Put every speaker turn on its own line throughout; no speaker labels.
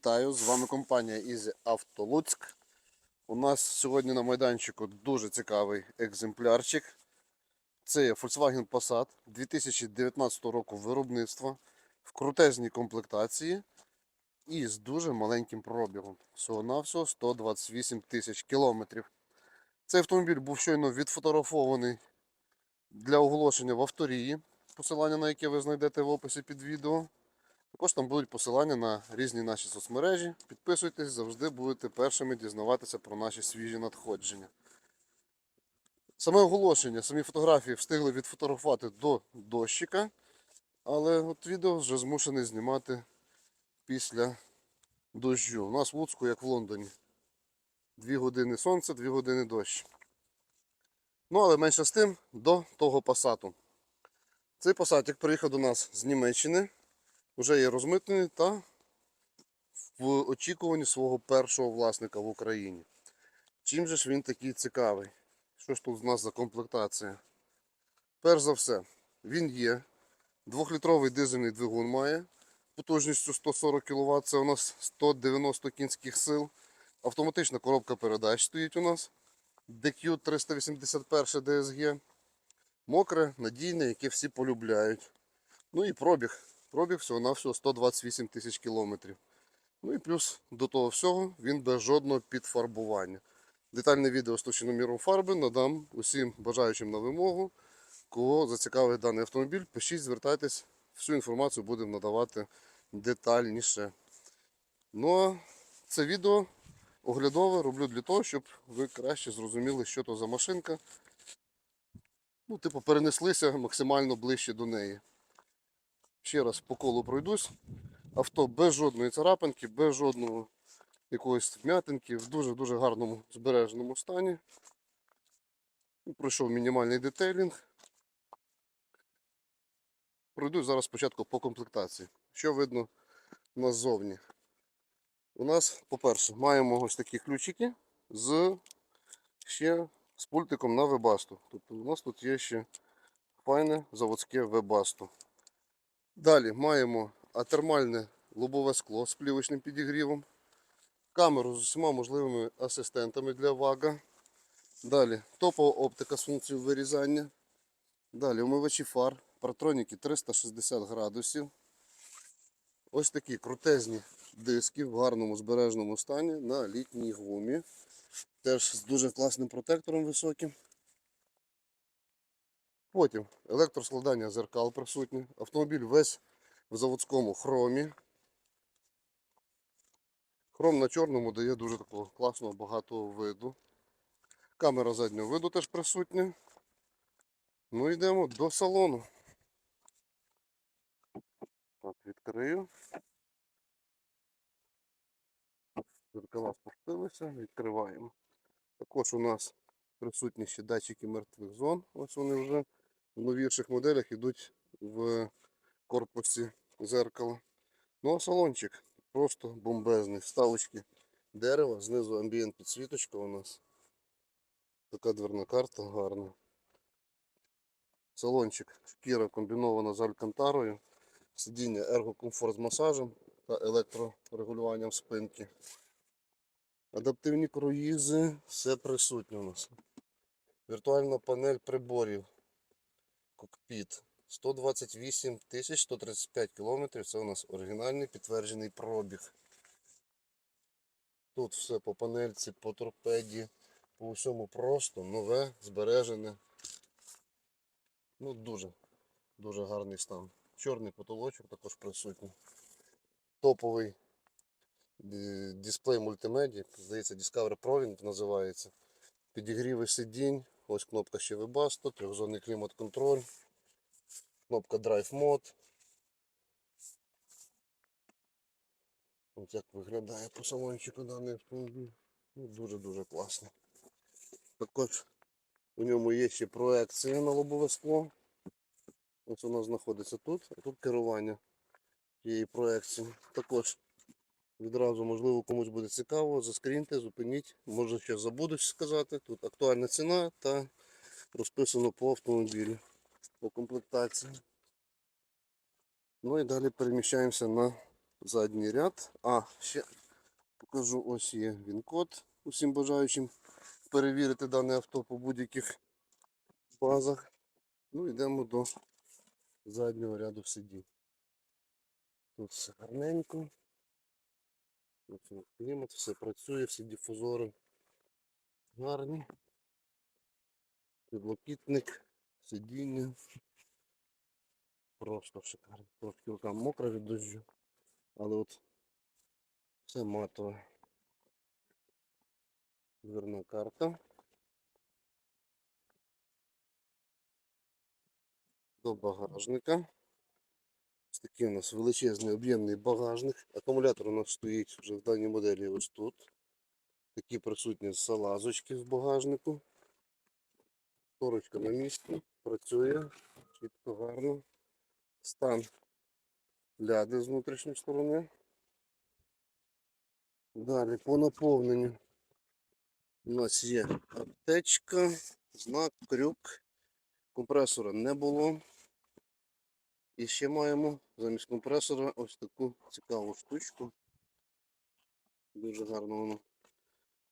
вітаю! З вами компанія Easy Auto Луцьк. У нас сьогодні на майданчику дуже цікавий екземплярчик. Це є Volkswagen Passat 2019 року виробництва в крутезній комплектації і з дуже маленьким пробігом. Всього-навсього 128 тисяч кілометрів. Цей автомобіль був щойно відфотографований для оголошення в авторії, посилання на яке ви знайдете в описі під відео. Також там будуть посилання на різні наші соцмережі. Підписуйтесь, завжди будете першими дізнаватися про наші свіжі надходження. Саме оголошення, самі фотографії встигли відфотографувати до дощика, але от відео вже змушений знімати після дощу. У нас в Луцьку, як в Лондоні. Дві години сонця, дві години дощ. Ну, але менше з тим до того пасату. Цей пасатик приїхав до нас з Німеччини вже є розмитнений та в очікуванні свого першого власника в Україні. Чим же ж він такий цікавий? Що ж тут у нас за комплектація? Перш за все, він є. Двохлітровий дизельний двигун має потужністю 140 кВт, це у нас 190 кінських сил. Автоматична коробка передач стоїть у нас. DQ 381 DSG. Мокре, надійне, яке всі полюбляють. Ну і пробіг. Пробіг всього-навсього 128 тисяч кілометрів. Ну і плюс до того всього він без жодного підфарбування. Детальне відео з точноміром фарби надам усім бажаючим на вимогу. Кого зацікавить даний автомобіль, пишіть, звертайтесь, всю інформацію будемо надавати детальніше. Ну а це відео оглядове роблю для того, щоб ви краще зрозуміли, що то за машинка. Ну, типу, перенеслися максимально ближче до неї. Ще раз по колу пройдусь. Авто без жодної царапинки, без жодного якоїсь вм'ятинки, в дуже-дуже гарному збереженому стані. Пройшов мінімальний детейлінг. Пройду зараз спочатку по комплектації. Що видно ззовні? У нас, по-перше, маємо ось такі ключики з ще з пультиком на вебасту. Тобто у нас тут є ще файне заводське вебасту. Далі маємо атермальне лобове скло з плівочним підігрівом, камеру з усіма можливими асистентами для вага. Далі топова оптика з функцією вирізання. Далі омивачі фар, партроніки 360 градусів. Ось такі крутезні диски в гарному збережному стані на літній гумі. Теж з дуже класним протектором високим. Потім електроскладання зеркал присутнє. Автомобіль весь в заводському хромі. Хром на чорному дає дуже такого класного багатого виду. Камера заднього виду теж присутня. Ну йдемо до салону. Так, відкрию. Зеркала спустилися, відкриваємо. Також у нас присутні ще датчики мертвих зон. Ось вони вже в новіших моделях йдуть в корпусі зеркала. Ну а салончик просто бомбезний. Вставочки дерева, знизу амбієнт підсвіточка у нас. Така дверна карта гарна. Салончик шкіра комбінована з алькантарою. Сидіння ергокомфорт з масажем та електрорегулюванням спинки. Адаптивні круїзи, все присутнє у нас. Віртуальна панель приборів. Кокпіт. 128 135 кілометрів. Це у нас оригінальний підтверджений пробіг. Тут все по панельці, по торпеді, по всьому просто нове, збережене. Ну, дуже, дуже гарний стан. Чорний потолочок також присутній. Топовий дисплей мультимедіа, здається, Discovery Pro він називається. Підігріви сидінь, ось кнопка ще Webasto, трьохзонний клімат-контроль, кнопка Drive Mode. Ось як виглядає по салончику даний автомобіль. Ну, Дуже-дуже класно. Також у ньому є ще проекція на лобове скло. Ось воно знаходиться тут, тут керування цієї проекції. Також відразу, можливо, комусь буде цікаво, заскріньте, зупиніть, може ще забудуть сказати. Тут актуальна ціна та розписано по автомобілі, по комплектації. Ну і далі переміщаємося на задній ряд. А, ще Покажу, ось є він-код усім бажаючим перевірити дане авто по будь-яких базах. Ну, йдемо до заднього ряду сидінь. Тут все гарненько. Клімат, все працює, всі дифузори гарні. Підлокітник, сидіння. Просто шикарно. Трошки рука мокра від дощу, але от все матове. Дверна карта. До багажника. Такий у нас величезний об'ємний багажник. Акумулятор у нас стоїть вже в даній моделі ось тут. Такі присутні салазочки в багажнику. Шторочка на місці, працює чітко, гарно. Стан ляди з внутрішньої сторони. Далі по наповненню у нас є аптечка, знак, крюк. Компресора не було. І ще маємо замість компресора ось таку цікаву штучку. Дуже гарно воно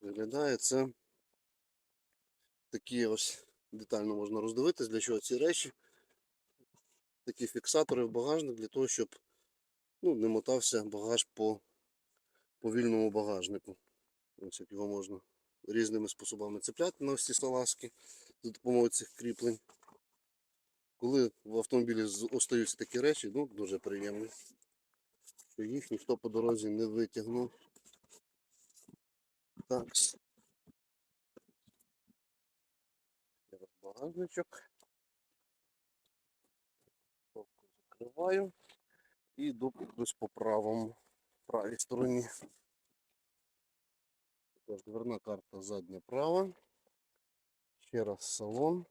виглядає. Це такі ось детально можна роздивитись, для чого ці речі. Такі фіксатори в багажник для того, щоб ну, не мотався багаж по, по вільному багажнику. Ось як його можна різними способами цепляти на ці салазки за допомогою цих кріплень. Коли в автомобілі остаються такі речі, ну дуже приємно. Що їх ніхто по дорозі не витягнув. Так. Багажничок. Стопку закриваю. І йду плюс по правому, правій стороні. Також дверна карта задня права. Ще раз салон.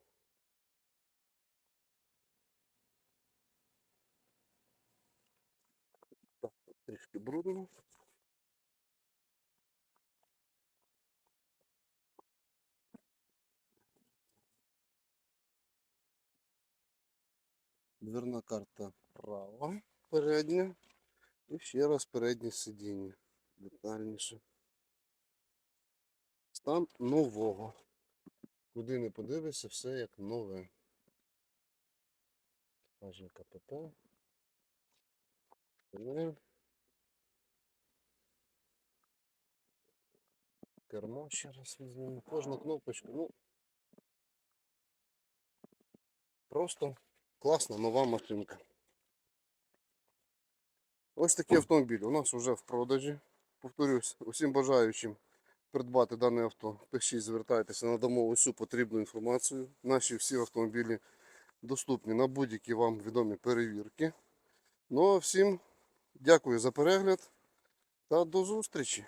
Так, тут трішки брудно. Дверна карта права, передня. І ще раз переднє сидіння. Детальніше. Стан нового. Куди не подивишся, все як нове. Каже КПП. Кермо ще раз візьмемо. Кожну кнопочку. Ну, просто класна нова машинка. Ось такий автомобіль у нас вже в продажі. Повторюсь, усім бажаючим придбати дане авто, пишіть, звертайтеся, надамо усю потрібну інформацію. Наші всі автомобілі доступні на будь-які вам відомі перевірки. Ну а всім дякую за перегляд та до зустрічі!